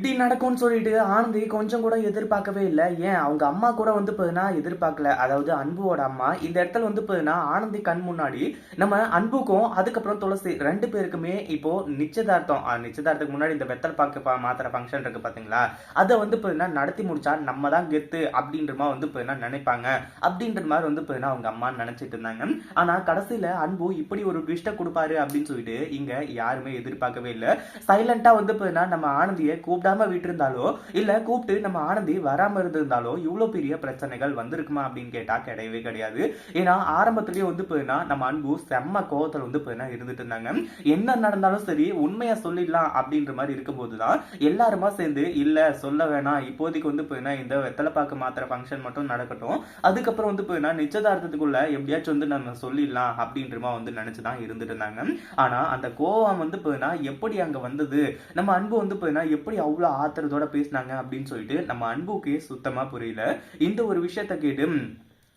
இப்படி நடக்கும்னு சொல்லிட்டு ஆனந்தி கொஞ்சம் கூட எதிர்பார்க்கவே இல்லை. ஏன்? அவங்க அம்மா கூட வந்து பார்த்தீங்கன்னா எதிர்பார்க்கல. அதாவது அன்புவோட அம்மா. இந்த இடத்துல வந்து பார்த்தீங்கன்னா ஆனந்தி கண் முன்னாடி நம்ம அன்புக்கும் அதுக்கப்புறம் துளசி ரெண்டு பேருக்குமே இப்போ நிச்சயதார்த்தம். நிச்சயதார்த்தத்துக்கு முன்னாடி இந்த வெத்தல் பாக்கு மாத்திர ஃபங்க்ஷன் இருக்கு பார்த்தீங்களா? அதை வந்து பார்த்தீங்கன்னா நடத்தி முடிச்சா நம்ம தான் கெத்து அப்படின்ற மாதிரி வந்து பார்த்தீங்கன்னா நினைப்பாங்க. அப்படின்ற மாதிரி வந்து பார்த்தீங்கன்னா அவங்க அம்மா நினைச்சிட்டு இருந்தாங்க. ஆனா கடைசியில அன்பு இப்படி ஒரு ட்விஸ்ட்டை கொடுப்பாரு அப்படின்னு சொல்லிட்டு இங்க யாருமே எதிர்பார்க்கவே இல்லை. சைலண்டா வந்து பார்த்தீங்கன்னா நம்ம ஆனந்தியை கூப்பிடாம விட்டுருந்தாலோ இல்ல கூப்பிட்டு நம்ம ஆனந்தி வராம இருந்திருந்தாலோ இவ்வளவு பெரிய பிரச்சனைகள் வந்திருக்குமா அப்படின்னு கேட்டா கிடையவே கிடையாது. ஏன்னா ஆரம்பத்துலேயே வந்து போயினா நம்ம அன்பு செம்ம கோவத்தில் வந்து போயினா இருந்துட்டு இருந்தாங்க. என்ன நடந்தாலும் சரி உண்மையா சொல்லிடலாம் அப்படின்ற மாதிரி இருக்கும்போது தான் எல்லாருமா சேர்ந்து இல்ல சொல்ல வேணாம் இப்போதைக்கு வந்து போயினா இந்த வெத்தலைப்பாக்கு மாத்திர ஃபங்க்ஷன் மட்டும் நடக்கட்டும். அதுக்கப்புறம் வந்து போயினா நிச்சயதார்த்தத்துக்குள்ள எப்படியாச்சும் வந்து நம்ம சொல்லிடலாம் அப்படின்றமா வந்து நினைச்சுதான் இருந்துட்டு இருந்தாங்க. ஆனா அந்த கோவம் வந்து போயினா எப்படி அங்க வந்தது? நம்ம அன்பு வந்து போயினா எப்படி அவ்வளோ அவ்வளவு ஆத்திரத்தோட பேசினாங்க அப்படின்னு சொல்லிட்டு நம்ம அன்புக்கே சுத்தமா புரியல. இந்த ஒரு விஷயத்த கேட்டு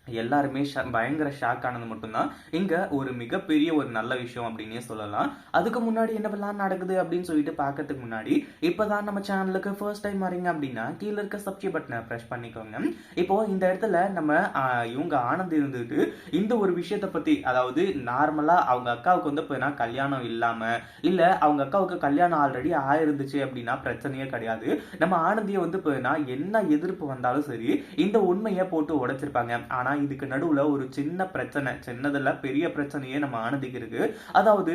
எல்லாருமே பயங்கர ஷாக் ஆனது மட்டும்தான். இங்க ஒரு மிகப்பெரிய ஒரு நல்ல விஷயம் அப்படின்னே சொல்லலாம். அதுக்கு முன்னாடி என்னவெல்லாம் நடக்குது அப்படின்னு சொல்லிட்டு பார்க்கறதுக்கு முன்னாடி இப்பதான் நம்ம சேனலுக்கு ஃபர்ஸ்ட் டைம் வரீங்க அப்படின்னா கீழே இருக்க சப்ஸ்கிரைப் பட்டனை ப்ரெஸ் பண்ணிக்கோங்க. இப்போ இந்த இடத்துல நம்ம இவங்க ஆனந்த் இருந்துட்டு இந்த ஒரு விஷயத்தை பத்தி அதாவது நார்மலா அவங்க அக்காவுக்கு வந்து இப்போ கல்யாணம் இல்லாம இல்ல அவங்க அக்காவுக்கு கல்யாணம் ஆல்ரெடி ஆயிருந்துச்சு அப்படின்னா பிரச்சனையே கிடையாது. நம்ம ஆனந்தியை வந்து இப்போ என்ன எதிர்ப்பு வந்தாலும் சரி இந்த உண்மையை போட்டு உடைச்சிருப்பாங்க. ஆனா இதுக்கு நடுவில் ஒரு சின்ன பிரச்சனை சின்னதில் பெரிய பிரச்சனையே நம்ம ஆனந்திக்கு இருக்கு. அதாவது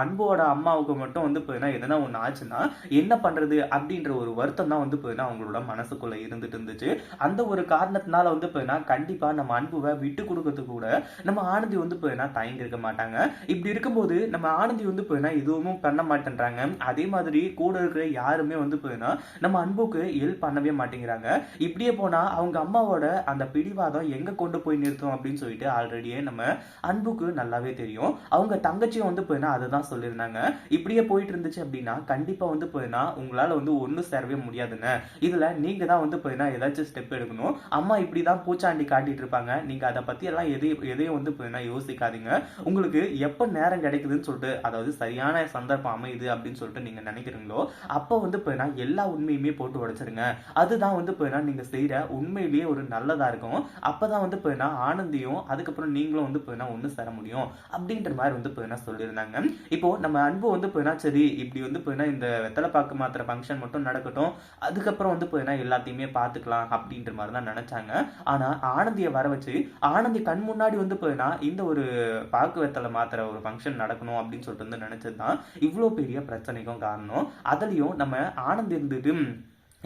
அன்போட அம்மாவுக்கு மட்டும் வந்து போயினா எதனா ஒன்று ஆச்சுன்னா என்ன பண்ணுறது அப்படின்ற ஒரு வருத்தம் தான் வந்து போயினா அவங்களோட மனசுக்குள்ளே இருந்துட்டு இருந்துச்சு. அந்த ஒரு காரணத்தினால வந்து போயினா கண்டிப்பாக நம்ம அன்புவை விட்டு கொடுக்கறதுக்கு கூட நம்ம ஆனந்தி வந்து போயினா தயங்கி இருக்க மாட்டாங்க. இப்படி இருக்கும்போது நம்ம ஆனந்தி வந்து போயினா எதுவும் பண்ண மாட்டேன்றாங்க. அதே மாதிரி கூட இருக்கிற யாருமே வந்து போயினா நம்ம அன்புக்கு ஹெல்ப் பண்ணவே மாட்டேங்கிறாங்க. இப்படியே போனால் அவங்க அம்மாவோட அந்த பிடிவாதம் எங்கே கொண்டு போய் நிறுத்தும் அப்படின்னு சொல்லிட்டு ஆல்ரெடியே நம்ம அன்புக்கு நல்லாவே தெரியும். அவங்க தங்கச்சியும் வந்து போயினா அதை தான் சொல்லியிருந்தாங்க. இப்படியே போயிட்டு இருந்துச்சு அப்படின்னா கண்டிப்பா வந்து போயினா உங்களால வந்து ஒண்ணு சேரவே முடியாதுங்க. இதுல நீங்க தான் வந்து போயினா ஏதாச்சும் ஸ்டெப் எடுக்கணும். அம்மா இப்படிதான் பூச்சாண்டி காட்டிட்டு இருப்பாங்க. நீங்க அதை பத்தி எல்லாம் எதையும் எதையும் வந்து போயினா யோசிக்காதீங்க. உங்களுக்கு எப்ப நேரம் கிடைக்குதுன்னு சொல்லிட்டு அதாவது சரியான சந்தர்ப்பம் அமையுது அப்படின்னு சொல்லிட்டு நீங்க நினைக்கிறீங்களோ அப்போ வந்து போயினா எல்லா உண்மையுமே போட்டு உடைச்சிருங்க. அதுதான் வந்து போயினா நீங்க செய்யற உண்மையிலேயே ஒரு நல்லதா இருக்கும். அப்பதான் வந்து போயினா ஆனந்தியும் அதுக்கப்புறம் நீங்களும் வந்து போயினா ஒன்று சேர முடியும். அப்படின்ற மாதிரி வந்து போதுனா சொல்லியிருந்தாங்க. இப்போ நம்ம அன்பு வந்து போயினா சரி இப்படி வந்து போயினா இந்த வெத்தலை பாக்கு மாத்திர ஃபங்க்ஷன் மட்டும் நடக்கட்டும். அதுக்கப்புறம் வந்து போயினா எல்லாத்தையுமே பார்த்துக்கலாம் அப்படின்ற மாதிரி தான் நினைச்சாங்க. ஆனால் ஆனந்தியை வர வச்சு ஆனந்தி கண் முன்னாடி வந்து போயினா இந்த ஒரு பாக்கு வெத்தலை மாத்திர ஒரு ஃபங்க்ஷன் நடக்கணும் அப்படின்னு சொல்லிட்டு வந்து நினைச்சது தான் இவ்வளோ பெரிய பிரச்சனைக்கும் காரணம். அதுலேயும் நம்ம ஆனந்தி இருந்துட்டு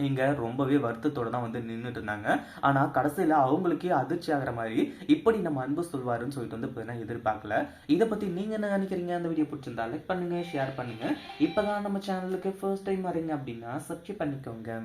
இங்கே ரொம்பவே வருத்தத்தோட தான் வந்து நின்றுட்டு இருந்தாங்க. ஆனால் கடைசியில் அவங்களுக்கே அதிர்ச்சி ஆகிற மாதிரி இப்படி நம்ம அன்பு சொல்வாருன்னு சொல்லிட்டு வந்து இப்போ எதிர்பார்க்கல. இதை பற்றி நீங்கள் என்ன நினைக்கிறீங்க? அந்த வீடியோ பிடிச்சிருந்தா லைக் பண்ணுங்க ஷேர் பண்ணுங்க. இப்பதான் நம்ம சேனலுக்கு ஃபர்ஸ்ட் டைம் வரீங்க அப்படின்னா சப்ஸ்கிரைப் பண்ணிக்கோங்க.